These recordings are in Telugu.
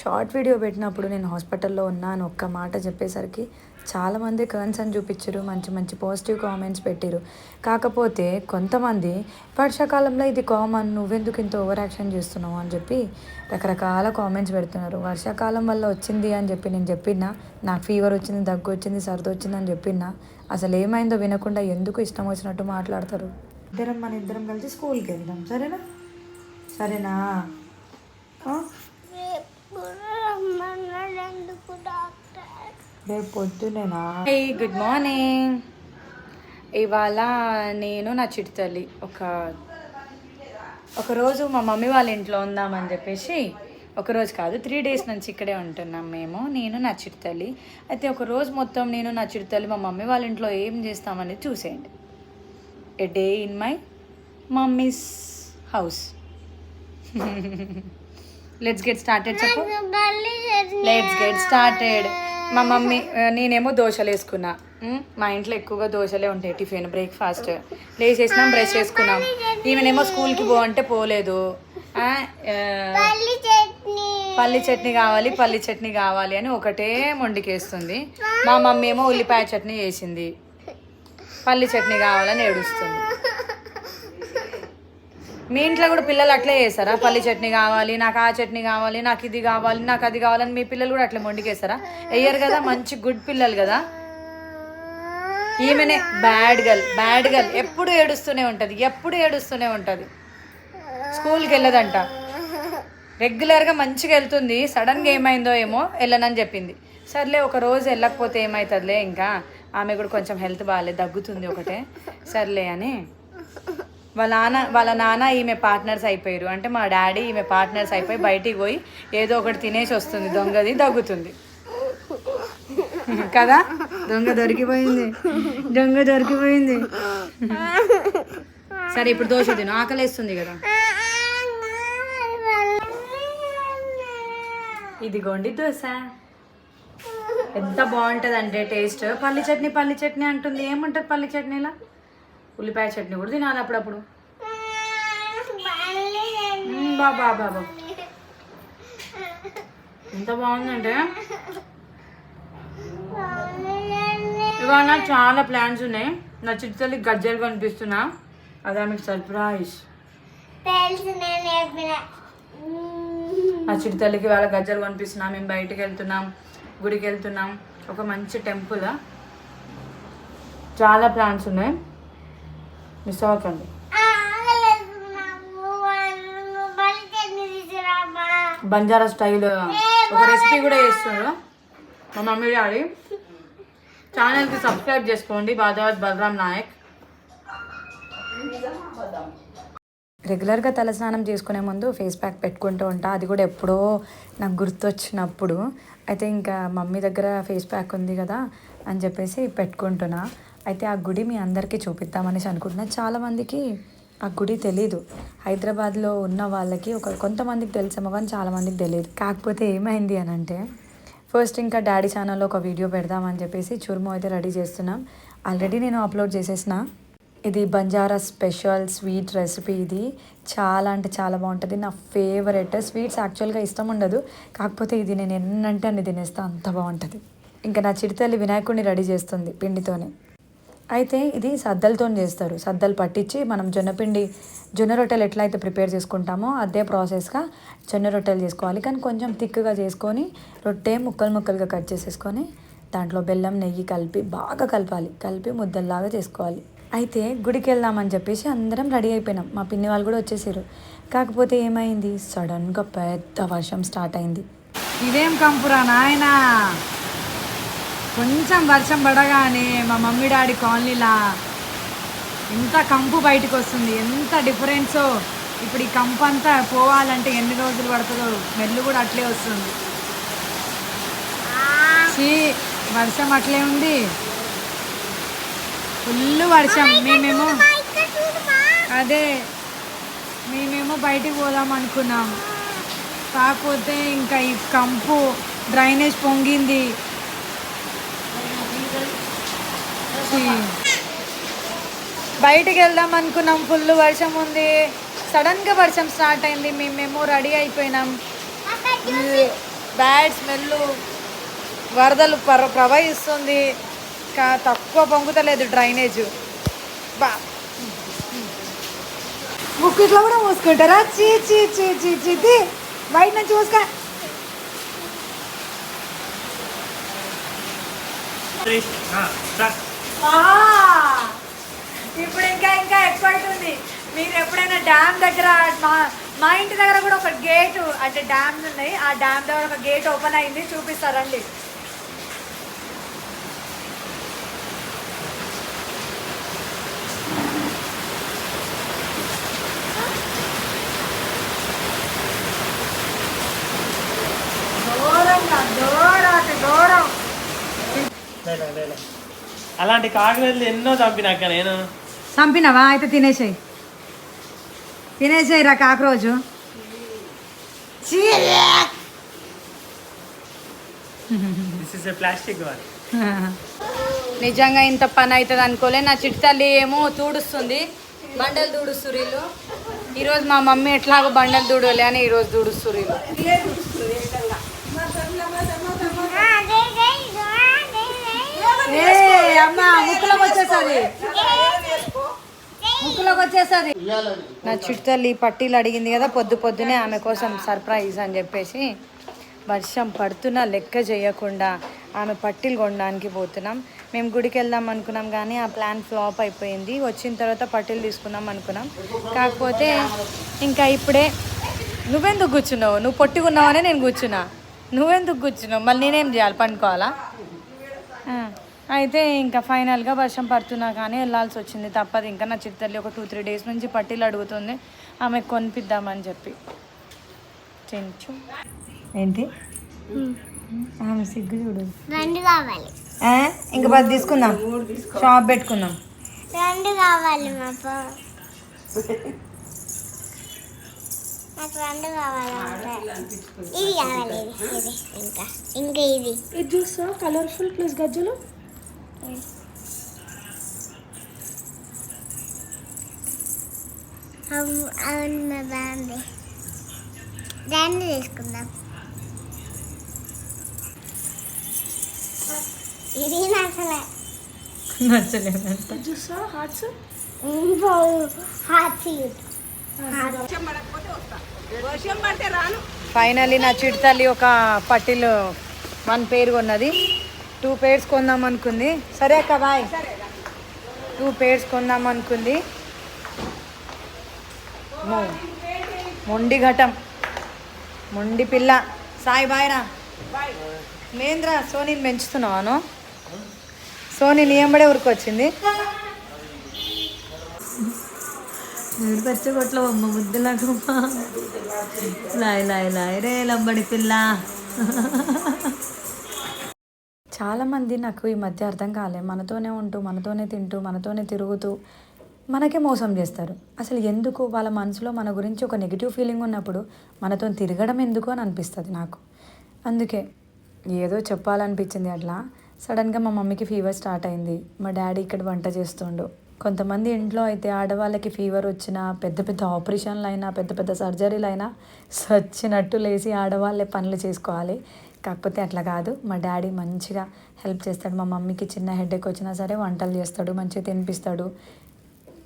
షార్ట్ వీడియో పెట్టినప్పుడు నేను హాస్పిటల్లో ఉన్నాను ఒక్క మాట చెప్పేసరికి చాలామంది కన్సర్న్ చూపించారు మంచి మంచి పాజిటివ్ కామెంట్స్ పెట్టారు కాకపోతే కొంతమంది వర్షాకాలంలో ఇది కామన్ నువ్వెందుకు ఇంత ఓవర్ యాక్షన్ చేస్తున్నావు? అని చెప్పి రకరకాల కామెంట్స్ పెడుతున్నారు. వర్షాకాలం వల్ల వచ్చింది అని చెప్పి నేను చెప్పిన నాకు ఫీవర్ వచ్చింది దగ్గు వచ్చింది సర్ది వచ్చింది అని చెప్పిన అసలు ఏమైందో వినకుండా ఎందుకు ఇష్టం వచ్చినట్టు మాట్లాడతారు. ఇద్దరం మన ఇద్దరం కలిసి స్కూల్కి వెళ్దాం సరేనా? సరేనా? రేపు పొద్దునేనా? హే గుడ్ మార్నింగ్ ఇవాళ నేను నా చిట్తల్లి ఒక ఒకరోజు మా మమ్మీ వాళ్ళ ఇంట్లో ఉందామని చెప్పేసి ఒకరోజు కాదు త్రీ డేస్ నుంచి ఇక్కడే ఉంటున్నాం మేము నేను నా చిట్తల్లి అయితే ఒకరోజు మొత్తం నేను నా చిట్తల్లి మా మమ్మీ వాళ్ళ ఇంట్లో ఏం చేస్తామనేది చూసేయండి. A day in my mummy's house let's get started చెప్పు. లెట్స్ గెట్ స్టార్టెడ్ మా మమ్మీ నేనేమో దోశలు వేసుకున్నా. మా ఇంట్లో ఎక్కువగా దోశలే ఉంటాయి టిఫిన్ బ్రేక్ఫాస్ట్ లేచేసినాం బ్రష్ చేసుకున్నాం. ఈమెనేమో స్కూల్కి పో అంటే పోలేదు. పల్లి చట్నీ కావాలి పల్లి చట్నీ కావాలి అని ఒకటే మొండికేస్తుంది. మా మమ్మీ ఏమో ఉల్లిపాయ చట్నీ వేసింది. పల్లి చట్నీ కావాలని ఏడుస్తుంది. మీ ఇంట్లో కూడా పిల్లలు అట్లే చేస్తారా? పల్లి చట్నీ కావాలి నాకు ఆ చట్నీ కావాలి నాకు ఇది కావాలి నాకు అది కావాలని మీ పిల్లలు కూడా అట్లా మొండికేస్తారా? వేయరు కదా మంచి గుడ్ పిల్లలు కదా? ఈమెనే బ్యాడ్ గర్ల్ బ్యాడ్ గర్ల్ ఎప్పుడు ఏడుస్తూనే ఉంటుంది ఎప్పుడు ఏడుస్తూనే ఉంటుంది. స్కూల్కి వెళ్ళదంట. రెగ్యులర్గా మంచిగా వెళ్తుంది సడన్గా ఏమైందో ఏమో వెళ్ళనని చెప్పింది. సర్లే ఒక రోజు వెళ్ళకపోతే ఏమవుతుందిలే ఇంకా? ఆమె కూడా కొంచెం హెల్త్ బాగాలేదు దగ్గుతుంది ఒకటే. సర్లే అని వాళ్ళ నాన్న వాళ్ళ నాన్న ఈమె పార్ట్నర్స్ అయిపోయారు. అంటే మా డాడీ ఈమె పార్ట్నర్స్ అయిపోయి బయటికి పోయి ఏదో ఒకటి తినేసి వస్తుంది. దొంగది దగ్గుతుంది కదా? దొంగ దొరికిపోయింది. దొంగ దొరికిపోయింది. సరే ఇప్పుడు దోశ తిను. ఆకలేస్తుంది కదా? ఇదిగోండి దోశ. ఎంత బాగుంటుంది అంటే టేస్ట్ పల్లి చట్నీ పల్లి చట్నీ అంటుంది. ఏముంటుంది పల్లి చట్నీలా? ఉల్లిపాయ చట్నీ కూడా తినాలి అప్పుడప్పుడు. బాబా బాబా ఎంత బాగుందంటే? ఇవాళ చాలా ప్లాన్స్ ఉన్నాయి. నా చిట్టుతల్లి గజ్జలు కనిపిస్తున్నా. అదే మీకు సర్ప్రైజ్. నా చిట్టుతల్లికి వాళ్ళ గజ్జలు కనిపిస్తున్నాం. మేము బయటికి వెళ్తున్నాం గుడికి వెళ్తున్నాం. ఒక మంచి టెంపుల్. చాలా ప్లాన్స్ ఉన్నాయి. మిస్ అవ్వకండి బంజారా స్టైల్ ఒక రెసిపీ కూడా చేస్తున్నారు మా మమ్మీ డాడీ. ఛానల్కి సబ్స్క్రైబ్ చేసుకోండి. బాదావత్ బలరామ్ నాయక్. రెగ్యులర్గా తలస్నానం చేసుకునే ముందు ఫేస్ ప్యాక్ పెట్టుకుంటూ ఉంటా. అది కూడా ఎప్పుడో నాకు గుర్తొచ్చినప్పుడు. అయితే ఇంకా మమ్మీ దగ్గర ఫేస్ ప్యాక్ ఉంది కదా అని చెప్పేసి పెట్టుకుంటున్నా. అయితే ఆ గుడి మీ అందరికీ చూపిద్దామనేసి అనుకుంటున్నా. చాలామందికి ఆ గుడి తెలీదు. హైదరాబాద్లో ఉన్న వాళ్ళకి ఒక కొంతమందికి తెలిసేమో కానీ చాలామందికి తెలియదు కాకపోతే ఏమైంది అని అంటే ఫస్ట్ ఇంకా డాడీ ఛానల్లో ఒక వీడియో పెడదామని చెప్పేసి చురుము అయితే రెడీ చేస్తున్నాం. ఆల్రెడీ నేను అప్లోడ్ చేసేసిన. ఇది బంజారా స్పెషల్ స్వీట్ రెసిపీ ఇది. చాలా అంటే చాలా బాగుంటుంది. నా ఫేవరెట్. స్వీట్స్ యాక్చువల్గా ఇష్టం ఉండదు. కాకపోతే ఇది నేను ఎన్నంటే అన్ని తినేస్తా అంత బాగుంటుంది. ఇంకా నా చిడితల్లి వినాయకుడిని రెడీ చేస్తుంది పిండితోనే. అయితే ఇది సద్దలతో చేస్తారు. సద్దలు పట్టించి మనం జొన్నపిండి జొన్న రొట్టెలు ఎట్లా అయితే ప్రిపేర్ చేసుకుంటామో అదే ప్రాసెస్గా జొన్న రొట్టెలు చేసుకోవాలి. కానీ కొంచెం థిక్గా చేసుకొని రొట్టె ముక్కలు ముక్కలుగా కట్ చేసేసుకొని దాంట్లో బెల్లం నెయ్యి కలిపి బాగా కలపాలి. కలిపి ముద్దల్లాగా చేసుకోవాలి. అయితే గుడికి వెళ్దామని చెప్పేసి అందరం రెడీ అయిపోయినాం. మా పిన్ని వాళ్ళు కూడా వచ్చేసారు. కాకపోతే ఏమైంది? సడన్గా పెద్ద వర్షం స్టార్ట్ అయింది. ఇదేం కంపురా నాయనా? కొంచెం వర్షం పడగానే మా మమ్మీ డాడీ కాలనీలా ఎంత కంపు బయటకు వస్తుంది. ఎంత డిఫరెన్సో. ఇప్పుడు ఈ కంపు అంతా పోవాలంటే ఎన్ని రోజులు పడుతుందో స్మెల్ కూడా అట్లే వస్తుంది. వర్షం అట్లే ఉంది. ఫుల్ వర్షం. మేమేమో అదే. మేమేమో బయటికి పోదాం అనుకున్నాం. కాకపోతే ఇంకా ఈ కంపు డ్రైనేజ్ పొంగింది. బయటికి వెళ్దాం అనుకున్నాం. ఫుల్ వర్షం ఉంది. సడన్గా వర్షం స్టార్ట్ అయింది. మేమేమో రెడీ అయిపోయినాం. బ్యాడ్ స్మెల్ వరదలు పర ప్రవహిస్తుంది. కా తక్కువ పొంగుతలేదు డ్రైనేజ్. బా. ముక్కు ఇట్లా కూడా మూసుకుంటారా? చీ చీ చీ చీ చీ బయట నుంచి మూసుకా. ఇప్పుడు ఇంకా ఇంకా ఎక్కువ ఉంది మీరు ఎప్పుడైనా డ్యామ్ దగ్గర మా మా ఇంటి దగ్గర కూడా ఒక గేటు అంటే డ్యామ్స్ ఉన్నాయి. ఆ డ్యామ్ దగ్గర ఒక గేట్ ఓపెన్ అయింది. చూపిస్తారండి ఘోరంగా ఘోరాతి ఘోరం. అలాంటి కాకినాడలు ఎన్నో చంపినాక నేను. చంపినవా? అయితే తినేసేయి. తినేసేయి రా కాకరోజు. దిస్ ఇస్ ప్లాస్టిక్ వన్ నిజంగా ఇంత పని అవుతుంది అనుకోలే. నా చిట్టి తల్లి ఏమో తూడుస్తుంది. బండలు తూడుస్తురు వీళ్ళు. ఈరోజు మా మమ్మీ ఎట్లాగో బండలు తూడలే అని ఈరోజు తూడుస్తురు వీళ్ళు. ఏ అమ్మ ముక్కులోకి వచ్చేసరి ముక్కులోకి వచ్చేసరి నా చిట్టు పట్టీలు అడిగింది కదా పొద్దు పొద్దునే ఆమె కోసం సర్ప్రైజ్ అని చెప్పేసి వర్షం పడుతున్నా లెక్క చేయకుండా ఆమె పట్టీలు కొనడానికి పోతున్నాం. మేము గుడికి వెళ్దాం అనుకున్నాం కానీ ఆ ప్లాన్ ఫ్లాప్ అయిపోయింది. వచ్చిన తర్వాత పట్టీలు తీసుకుందాం అనుకున్నాం. కాకపోతే ఇంకా ఇప్పుడే నువ్వెందుకు కూర్చున్నావు? నువ్వు పొట్టుకున్నావనే నేను కూర్చున్నా. నువ్వెందుకు కూర్చున్నావు? మళ్ళీ నేనేం చేయాలి? పండుకోవాలా? అయితే ఇంకా ఫైనల్గా వర్షం పడుతున్నా కానీ వెళ్ళాల్సి వచ్చింది. తప్పదు. ఇంకా నా చిత్తల్లి ఒక టూ త్రీ డేస్ నుంచి పట్టీలు అడుగుతుంది. ఆమె కొనిపిద్దామని చెప్పి. చెంచు. ఏంటి? ఆమె సిగ్గు చూడు. రెండు కావాలి. ఇంకా పది తీసుకుందాం. షాప్ పెట్టుకుందాం. రెండు కావాలి నాకు రెండు కావాలి ఇది కావాలి ఇది ఇది ఇంకా. ఇంకా ఇది. ఇది చూసా కలర్ఫుల్ ప్లస్ గజ్జలు? అవును అవును బాగుంది దాన్ని తీసుకుందాం. ఇది నచ్చలే. నచ్చలేదంట చూసా సీట్ ఫైనల్లీ నా చిడతల్లి ఒక పట్టీలు వన్ పేరు కొన్నది. టూ పేర్స్ కొందాం అనుకుంది. సరే అక్క బాయ్ టూ పేర్స్ కొందాం అనుకుంది. మొండి ఘటం. మొండి పిల్ల. సాయి బాయ్ రా. సోనీని పెంచుతున్నావాను సోనీ నీ ఎంబడే ఊరికొచ్చింది పచ్చగొట్లో అమ్మ ముద్దులకు లాయ్ లాయ్ లాయ్ రే లంబడి పిల్ల. చాలామంది నాకు ఈ మధ్య అర్థం కాలే. మనతోనే ఉంటూ మనతోనే తింటూ మనతోనే తిరుగుతూ మనకే మోసం చేస్తారు. అసలు ఎందుకు? వాళ్ళ మనసులో మన గురించి ఒక నెగిటివ్ ఫీలింగ్ ఉన్నప్పుడు మనతో తిరగడం ఎందుకు అని అనిపిస్తుంది నాకు. అందుకే ఏదో చెప్పాలనిపించింది అట్లా. సడన్గా మా మమ్మీకి ఫీవర్ స్టార్ట్ అయింది. మా డాడీ ఇక్కడ వంట చేస్తుండు. కొంతమంది ఇంట్లో అయితే ఆడవాళ్ళకి ఫీవర్ వచ్చినా పెద్ద పెద్ద ఆపరేషన్లు అయినా పెద్ద పెద్ద సర్జరీలు అయినా సచ్చినట్టు లేచి ఆడవాళ్ళే పనులు చేసుకోవాలి. కాకపోతే అట్లా కాదు. మా డాడీ మంచిగా హెల్ప్ చేస్తాడు. మా మమ్మీకి చిన్న హెడేక్ వచ్చినా సరే వంటలు చేస్తాడు మంచిగా తినిపిస్తాడు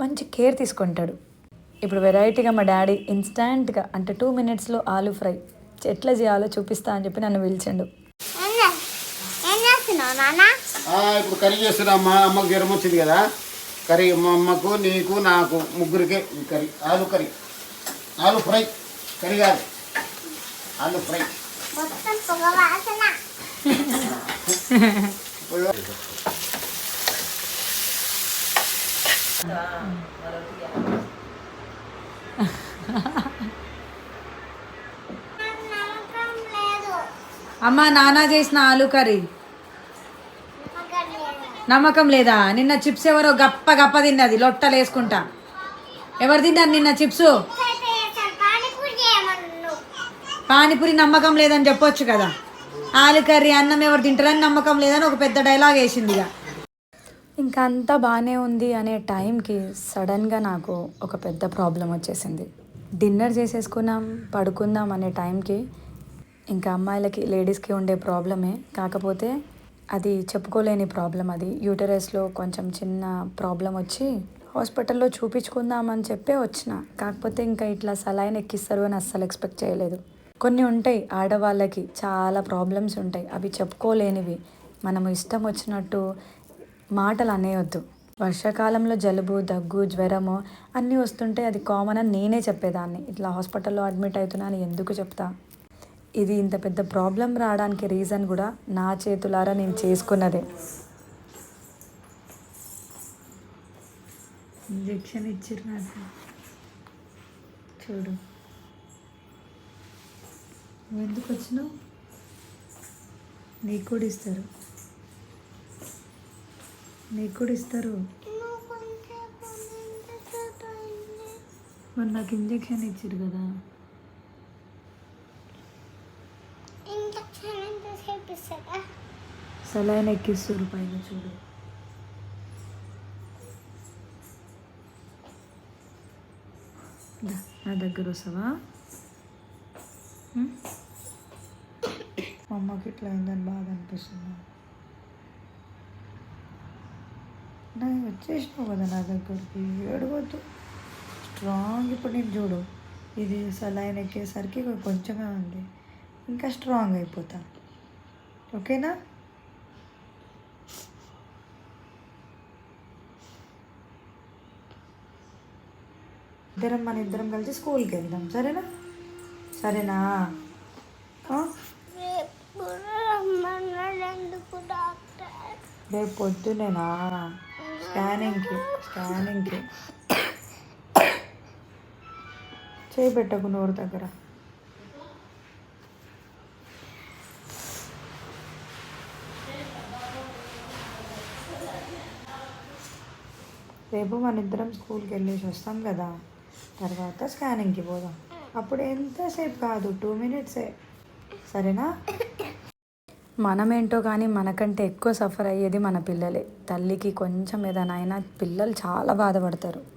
మంచి కేర్ తీసుకుంటాడు. ఇప్పుడు వెరైటీగా మా డాడీ ఇన్స్టాంట్గా అంటే టూ మినిట్స్లో ఆలు ఫ్రై ఎట్లా చేయాలో చూపిస్తా అని చెప్పి నన్ను పిలిచిండు. ఇప్పుడు కర్రీ చేస్తున్నా. అమ్మ అమ్మకు జ్వరం వచ్చింది కదా. కర్రీ మా అమ్మకు నీకు నాకు ముగ్గురికే ఈ కర్రీ. ఆలు కర్రీ. ఆలు ఫ్రై. కర్రీ కాదు. ఆలు ఫ్రై. మొత్తం పొగ వాసన అమ్మ నానా చేసిన ఆలు కర్రీ. నమ్మకం లేదు? నమ్మకం లేదా నిన్న చిప్స్ ఎవరో గప్ప గప్ప తిన్నది లొట్టలు వేసుకుంటా ఎవరు తిన్నారు నిన్న చిప్స్ అయితే అసలు పానీపూరి చేయమను పానీపూరి నమ్మకం లేదని చెప్పొచ్చు కదా. ఆలు కర్రీ అన్నం ఎవరు తింటారని నమ్మకం లేదని ఒక పెద్ద డైలాగ్ వేసింది ఇక. ఇంకా అంతా బాగానే ఉంది అనే టైంకి సడన్గా నాకు ఒక పెద్ద ప్రాబ్లం వచ్చేసింది. డిన్నర్ చేసేసుకున్నాం పడుకుందాం అనే టైంకి ఇంకా అమ్మాయిలకి లేడీస్కి ఉండే ప్రాబ్లమే. కాకపోతే అది చెప్పుకోలేని ప్రాబ్లం అది. యూటరస్లో కొంచెం చిన్న ప్రాబ్లం వచ్చి హాస్పిటల్లో చూపించుకుందామని చెప్పే వచ్చిన. కాకపోతే ఇంకా ఇట్లా సలైన్ ఎక్కిస్తారు అని అస్సలు ఎక్స్పెక్ట్ చేయలేదు. కొన్ని ఉంటాయి ఆడవాళ్ళకి చాలా ప్రాబ్లమ్స్ ఉంటాయి. అవి చెప్పుకోలేనివి. మనము ఇష్టం వచ్చినట్టు మాటలు అనేయొద్దు. వర్షాకాలంలో జలుబు దగ్గు జ్వరము అన్నీ వస్తుంటే అది కామన్ అని నేనే చెప్పేదాన్ని. ఇట్లా హాస్పిటల్లో అడ్మిట్ అవుతున్నాను ఎందుకు చెప్తా? ఇది ఇంత పెద్ద ప్రాబ్లం రావడానికి రీజన్ కూడా నా చేతులారా నేను చేసుకున్నదే. ఇంజెక్షన్ ఇచ్చిర్రు నాకు. చూడు. నువ్వు ఎందుకు వచ్చినావు? నీకు కూడా ఇస్తారు. నీకు కూడా ఇస్తారు. మరి నాకు ఇంజెక్షన్ ఇచ్చారు కదా. ఇంజక్షన్ సలైన్ ఎక్కిస్తారు పైన చూడు. నా దగ్గర వస్తావా? అమ్మకి ఇట్లా అయిందని బాధ అనిపిస్తుంది? నేను వచ్చేసినావు కదా నా దగ్గరికి. ఏడవద్దు. స్ట్రాంగ్ ఇప్పుడు నేను చూడు. ఇది సలైన్ ఎక్కేసరికి కొంచెమే ఉంది. ఇంకా స్ట్రాంగ్ అయిపోతా. ఓకేనా? ఇద్దరం మన ఇద్దరం కలిసి స్కూల్కి వెళ్దాం. సరేనా? సరేనా ఆ? రేపు రమ్మన్నాడు ఎందుకు డాక్టర్ రేపు పొద్దునేనా స్కానింగ్కి స్కానింగ్కి. చేయి నోరు దగ్గర. రేపు మన ఇద్దరం స్కూల్కి వెళ్ళేసి వస్తాం కదా. తర్వాత స్కానింగ్కి పోదాం. అప్పుడు ఎంతసేపు కాదు? టూ మినిట్సే. సరేనా? మనమేంటో కానీ మనకంటే ఎక్కువ సఫర్ అయ్యేది మన పిల్లలే. తల్లికి కొంచెం ఏదైనా అయినా పిల్లలు చాలా బాధపడతారు.